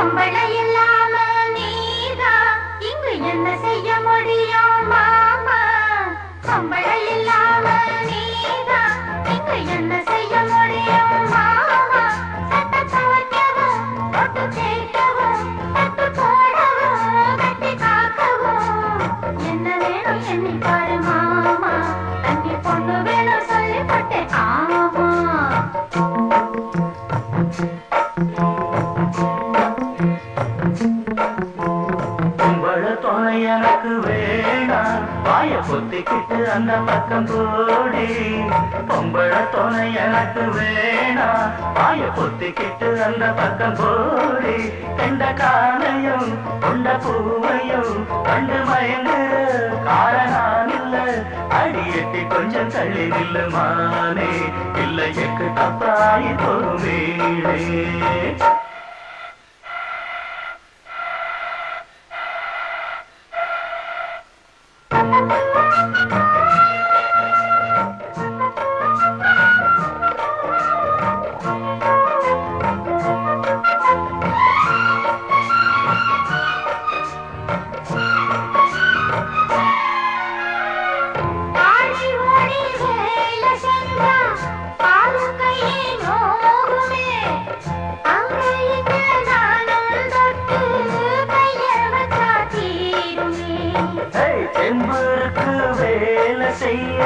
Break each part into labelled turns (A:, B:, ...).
A: பொம்பளை இல்லாம நீதான் இங்கு என்ன செய்ய முடியும் மாமா? பொம்பளை இல்லாம நீதான் இங்கு என்ன செய்ய முடியும் மாமா? சட்ட துவைக்கவும் தொட்டு தேய்க்கவும்
B: வாய அந்த பக்கம் போடி. பொம்பள துணை எனக்கு வேணாம் வாய பொத்திக்கிட்டு அந்த பக்கம் போடி. கண்ட காலையும் கொண்ட பூவையும் கண்டு மயங்குற காரணம் இல்லை அடியட்டி கொஞ்சம் தள்ளி நில்லு மானே. இல்லை எக்கு தப்பாயி பொறுமேனே செய்ய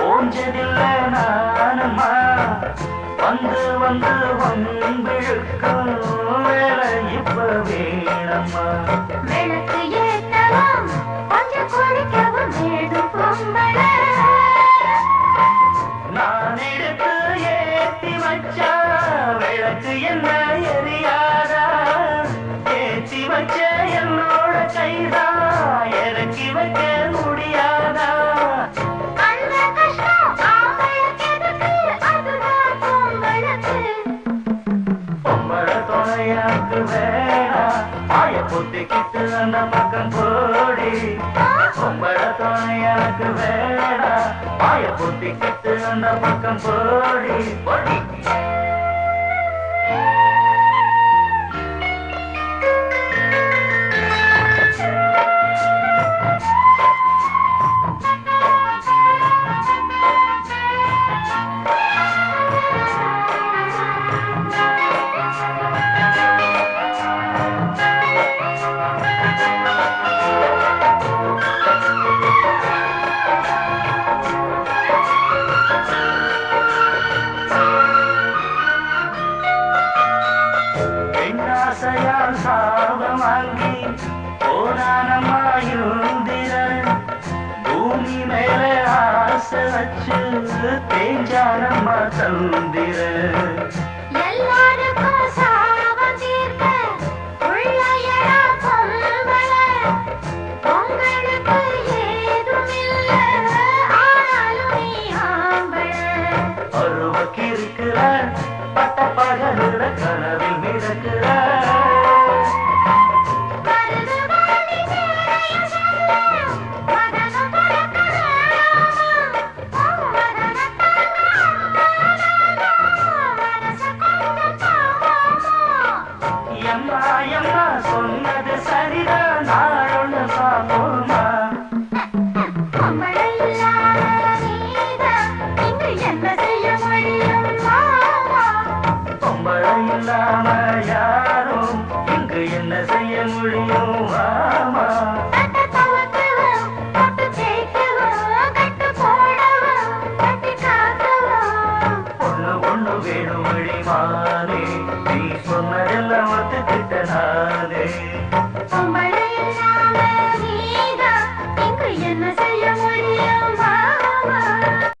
B: ஓஞ்சதில்ல நானம்மா. வந்து வந்து வம்பிழுக்கும் வேலை இப்ப வேணம்மா.
A: விளக்கு ஏற்றவும் கொஞ்சம் குளிக்கவும் வேணும் பொம்பளை
B: நான் எடுத்து ஏத்தி வச்சா விளக்கு என்ன எரியாதா? ஏத்தி வச்ச என்னோட கைதான் துணையாக்கு வேணா ஆய பொத்திக்கிட்டு அந்த பக்கம் போடி. பொம்பள துணையாக்கு வேணா ஆய பொத்திக்கிட்டு அந்த பக்கம் போடி. போடி பெண்ணாசையால் சாபம் வாங்கி போனானம்மா இருந்திரன் பூமி மேலே ஆசை வச்சு தேஞ்சானம்மா தந்திரன்
A: எல்லாருக்கும் சாபம் தீர்க்க உள்ளையடா பொம்பளை. உங்களுக்கு ஏதுமில்ல, ஆனாலும் நீ ஆம்பளை.
B: அருவக்கு இருக்கிற
A: பொம்பளை
B: இல்லாம யாரும் இங்கு என்ன செய்ய முடியும்? ஆமா
A: தட்ட துவைக்கவும், தொட்டு
B: ஒண்ணு ஒண்ணு வேணும் நீ சொன்னதெல்லாம் ஒத்துக்கிட்ட நானே.